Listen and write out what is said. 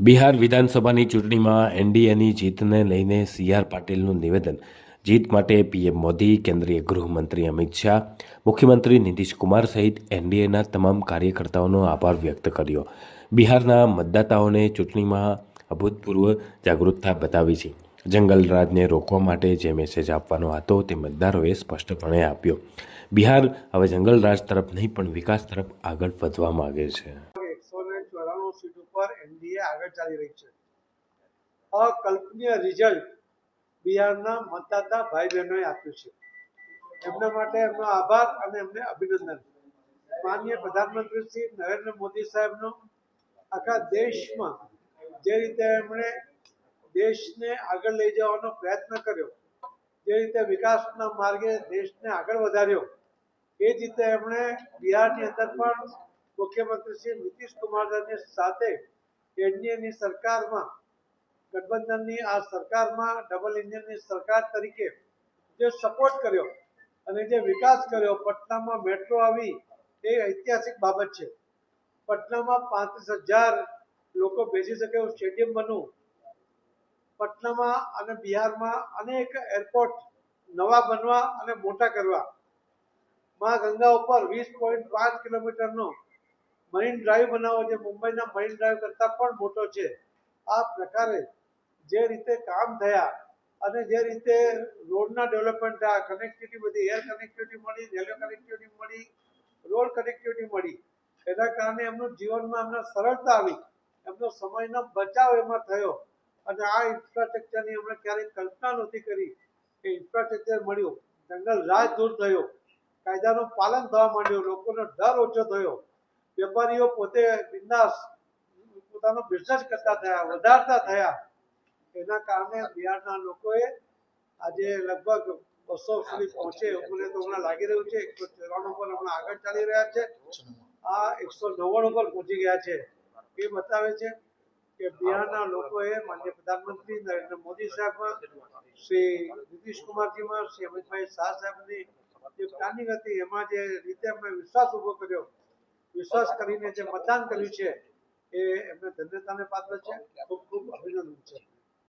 બિહાર વિધાનસભાની ચૂંટણીમાં એનડીએની જીતને લઈને સી આર પાટીલનું નિવેદન. જીત માટે પીએમ મોદી, કેન્દ્રીય ગૃહમંત્રી અમિત શાહ, મુખ્યમંત્રી નીતિશકુમાર સહિત એનડીએના તમામ કાર્યકર્તાઓનો આભાર વ્યક્ત કર્યો. બિહારના મતદાતાઓને ચૂંટણીમાં અભૂતપૂર્વ જાગૃતતા બતાવી છે. જંગલ રાજને રોકવા માટે જે મેસેજ આપવાનો હતો તે મતદારોએ સ્પષ્ટપણે આપ્યો. બિહાર હવે જંગલ રાજ તરફ નહીં, પણ વિકાસ તરફ આગળ વધવા માગે છે. ચોરાણું સીટ ઉપર એનડીએ આગળ ચાલી રહી છે. અકલ્પનીય રિઝલ્ટ બિહારના મતદાતા ભાઈ બહેનોએ આપ્યું છે. એમના માટે એમનો આભાર અને એમને અભિનંદન. માનનીય પ્રધાનમંત્રી શ્રી નરેન્દ્ર મોદી સાહેબનો આખા દેશમાં જે રીતે એમણે દેશને આગળ લઈ જવાનો પ્રયત્ન કર્યો, જે રીતે વિકાસના માર્ગે દેશને આગળ વધાર્યો, એ જ રીતે એમણે બિહારની અંદર પણ મુખ્યમંત્રી શ્રી નીતિશ કુમારની સાથે એનડીએની સરકારમાં, ગઠબંધનની આ સરકારમાં, ડબલ ઇન્જિનની સરકાર તરીકે જે સપોર્ટ કર્યો અને જે વિકાસ કર્યો, પટનામાં મેટ્રો આવી, એ ઐતિહાસિક બાબત છે. પટનામાં પાંત્રીસ હજાર લોકો બેસી શકે એવું સ્ટેડિયમ બનવું પટનામાં અને બિહારમાં અનેક એરપોર્ટ નવા બનવા અને મોટા કરવા. મા ગંગા ઉપર વીસ પોઈન્ટ પાંચ કિલોમીટરનો મરીન ડ્રાઈવ બનાવો જે મુંબઈના મરીન ડ્રાઈવ કરતાં પણ મોટો છે. આ પ્રકારે જે રીતે કામ થયા અને જે રીતે રોડના ડેવલપમેન્ટ થયા કનેક્ટિવિટી બધી એર કનેક્ટિવિટી મળી રેલવે કનેક્ટિવિટી મળી રોડ કનેક્ટિવિટી મળી, એના કારણે એમનું જીવનમાં એમને સરળતા આવી. એમનો સમયનો બચાવ એમાં થયો અને આ ઇન્ફ્રાસ્ટ્રક્ચરની એમણે ક્યારેય કલ્પના નહોતી કરી કે ઇન્ફ્રાસ્ટ્રક્ચર મળ્યું. જંગલ રાજ દૂર થયો. કાયદાનું પાલન થવા માંડ્યું. લોકોનો ડર ઓછો થયો. વેપારીઓ પોતે બિંદાસ પોતાનો બિઝનેસ કરતા થયા, વધારતા થયા. એના કારણે બિહારના લોકોએ આજે લગભગ બસો સુધી પહોંચે એવું તો હમણાં લાગી રહ્યું છે. એકસો ચોરાણું પર હમણાં આગળ ચાલી રહ્યા છે. આ એકસો નવ્વાણું પર પહોંચી ગયા છે. એ બતાવે છે કે બિહારના લોકોએ માન્ય પ્રધાનમંત્રી નરેન્દ્ર મોદી સાહેબ શ્રી નીતિશ કુમારજીમાં, શ્રી અમિતભાઈ શાહ સાહેબની જે પ્લાનિંગ હતી, એમાં જે રીતે અમે વિશ્વાસ ઊભો કર્યો વિશ્વાસ કરીને જે મતદાન કર્યું છે, એ એમને ધન્યતાને પાત્ર છે. ખૂબ ખૂબ અભિનંદન છે.